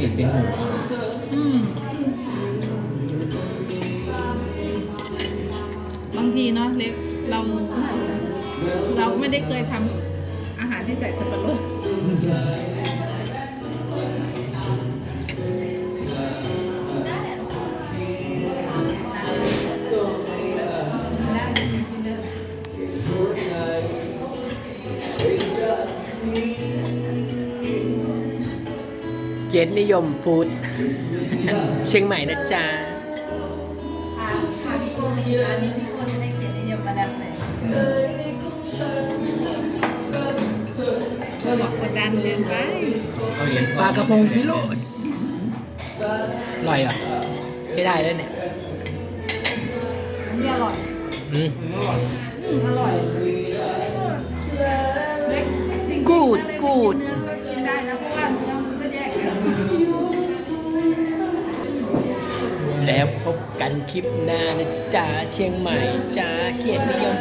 ปลี่ยนเป็นหมูเอาอืมบางทีเนาะเล็กเรา เราไม่ได้เคยทำอาหารที่ใส่สับปะรด เกียรตินิยมฟู้ดเชียงใหม่นะจ๊ะค่ะค่ะพี่โก้อันนี้พี่โก้จะได้เกียรตินิยมมาดันไหนก็บอกกดดันเกินไปเอาเหรียญปลากระพงพิโรธอร่อยเหรอะไม่ได้แล้วเนี่ยอันนี้อร่อยอืมอืมอร่อยเล็กจริงๆกูดถ้าเล็กูดเนื้อก็กินได้นะเพราะว่า แล้วพบกันคลิปหน้านะจ๊ะเชียงใหม่จ้าเกียรตินิยม